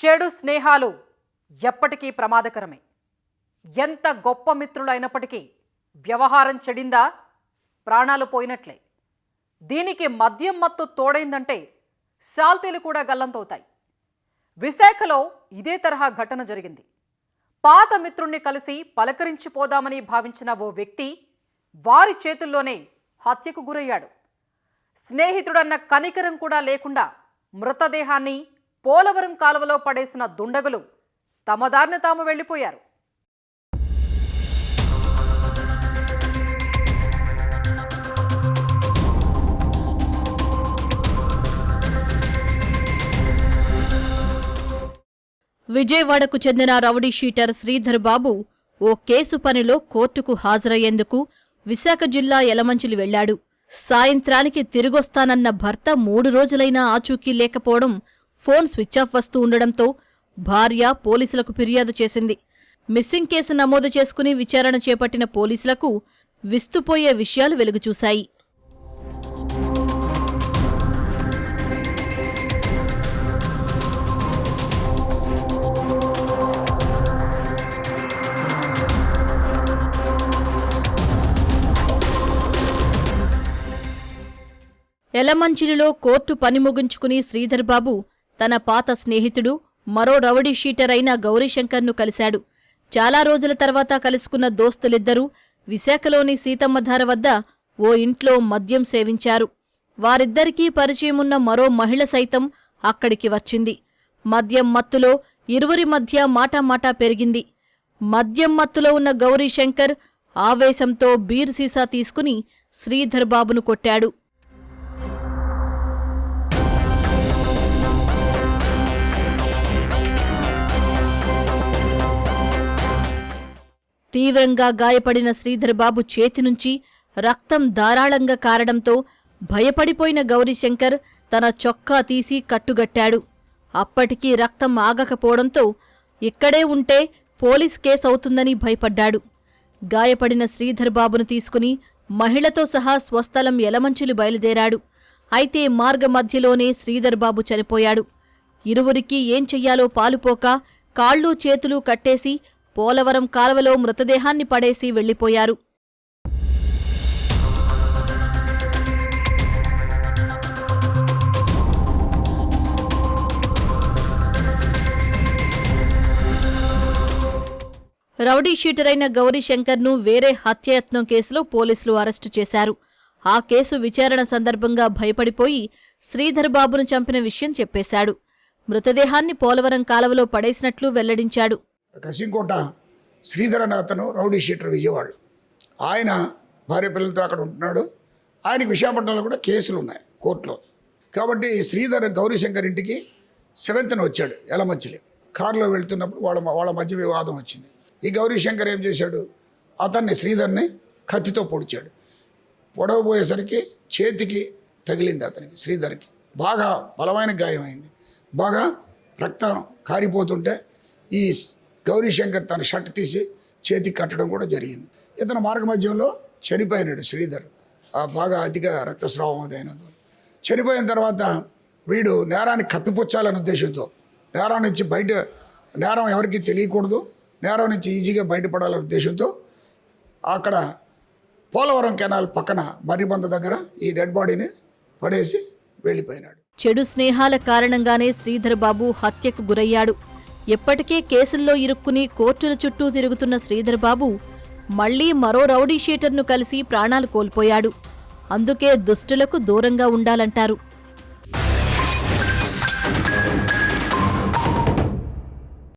చెడు స్నేహాలు ఎప్పటికీ ప్రమాదకరమే. ఎంత గొప్ప మిత్రులైనప్పటికీ వ్యవహారం చెడిందా? ప్రాణాలు పోయినట్లే. దీనికి మద్యం మత్తు తోడైందంటే శాల్తీలు కూడా గల్లంతవుతాయి. విశాఖలో ఇదే తరహా ఘటన జరిగింది. పాత మిత్రుణ్ణి కలిసి పలకరించిపోదామని భావించిన ఓ వ్యక్తి వారి చేతుల్లోనే హత్యకు గురయ్యాడు. స్నేహితుడన్న కనికరం కూడా లేకుండా మృతదేహాన్ని పోలవరం కాలువలో పడేసిన దుండగులు తమ దారిన తాము వెళ్ళిపోయారు. విజయవాడకు చెందిన రౌడీ షీటర్ శ్రీధర్ బాబు ఓ కేసు పనిలో కోర్టుకు హాజరయ్యేందుకు విశాఖ జిల్లా ఎలమంచిలి వెళ్ళాడు సాయంత్రానికి తిరిగొస్తానన్న భర్త మూడు రోజులైనా ఆచూకీ లేకపోవడం ఫోన్ స్విచ్ ఆఫ్ వస్తూ ఉండడంతో భార్య పోలీసులకు ఫిర్యాదు చేసింది. మిస్సింగ్ కేసు నమోదు చేసుకుని విచారణ చేపట్టిన పోలీసులకు విస్తుపోయే విషయాలు వెలుగుచూశాయి. ఎలమంచిలిలో కోర్టు పని ముగించుకుని శ్రీధర్ బాబు తన పాత స్నేహితుడు మరో రౌడీ షీటర్ అయిన గౌరీశంకర్ను కలిశాడు. చాలా రోజుల తర్వాత కలుసుకున్న దోస్తులిద్దరూ విశాఖలోని సీతమ్మధార వద్ద ఓ ఇంట్లో మద్యం సేవించారు. వారిద్దరికీ పరిచయమున్న మరో మహిళ సైతం అక్కడికి వచ్చింది. మద్యం మత్తులో ఇరువురి మధ్య మాటామాటా పెరిగింది. మద్యం మత్తులో ఉన్న గౌరీశంకర్ ఆవేశంతో బీర్ సీసా తీసుకుని శ్రీధర్ బాబును కొట్టాడు. తీవ్రంగా గాయపడిన శ్రీధర్ బాబు చేతి నుంచి రక్తం ధారాళంగా కారడంతో భయపడిపోయిన గౌరీశంకర్ తన చొక్కా తీసి కట్టుగట్టాడు. అప్పటికీ రక్తం ఆగకపోవడంతో ఇక్కడే ఉంటే పోలీస్ కేసు అవుతుందని భయపడ్డాడు. గాయపడిన శ్రీధర్ బాబును తీసుకుని మహిళతో సహా స్వస్థలం ఎలమంచులు బయలుదేరాడు. అయితే మార్గమధ్యలోనే శ్రీధర్ బాబు చనిపోయాడు. ఇరువురికి ఏం చెయ్యాలో పాలుపోక కాళ్ళు చేతులు కట్టేసి పోలవరం కాలువలో మృతదేహాన్ని పడేసి వెళ్ళిపోయారు రౌడీ షీటరైన గౌరీశంకర్ను వేరే హత్యయత్నం కేసులో పోలీసులు అరెస్టు చేశారు. ఆ కేసు విచారణ సందర్భంగా భయపడిపోయి శ్రీధర్ బాబును చంపిన విషయం చెప్పేశాడు. మృతదేహాన్ని పోలవరం కాలువలో పడేసినట్లు వెల్లడించాడు. కసింకోట శ్రీధర్ అనే అతను రౌడీ షీటర్ విజయవాడలో. ఆయన భార్య పిల్లలతో అక్కడ ఉంటున్నాడు. ఆయనకి విశాఖపట్నంలో కూడా కేసులు ఉన్నాయి కోర్టులో. కాబట్టి శ్రీధర్ గౌరీశంకర్ ఇంటికి సెవెంత్న వచ్చాడు ఎలమచ్చిలి కారులో వెళ్తున్నప్పుడు వాళ్ళ వాళ్ళ మధ్య వివాదం వచ్చింది. ఈ గౌరీశంకర్ ఏం చేశాడు? అతన్ని శ్రీధర్ని కత్తితో పొడిచాడు. పొడవబోయేసరికి చేతికి తగిలింది అతనికి శ్రీధర్కి. బాగా బలమైన గాయమైంది. బాగా రక్తం కారిపోతుంటే ఈ గౌరీశంకర్ తన షర్ట్ తీసి చేతికి కట్టడం కూడా జరిగింది. ఇతను మార్గ మధ్యంలో చనిపోయినాడు శ్రీధర్. బాగా అతిగా రక్తస్రావం అది చనిపోయిన తర్వాత వీడు నేరాన్ని కప్పిపుచ్చాలనే ఉద్దేశంతో నేరం నుంచి బయట నేరం ఎవరికి తెలియకూడదు. నేరం నుంచి ఈజీగా బయటపడాలనే ఉద్దేశంతో అక్కడ పోలవరం కెనాల్ పక్కన మర్రిబంద దగ్గర ఈ డెడ్ బాడీని పడేసి వెళ్ళిపోయినాడు. చెడు స్నేహాల కారణంగానే శ్రీధర్ బాబు హత్యకు గురయ్యాడు. ఎప్పటికే కేసుల్లో ఇరుక్కుని కోర్టుల చుట్టూ తిరుగుతున్న శ్రీధర్బాబు మళ్ళీ మరో రౌడీ షీటర్ను కలిసి ప్రాణాలు కోల్పోయాడు. అందుకే దుష్టులకు దూరంగా ఉండాలంటారు.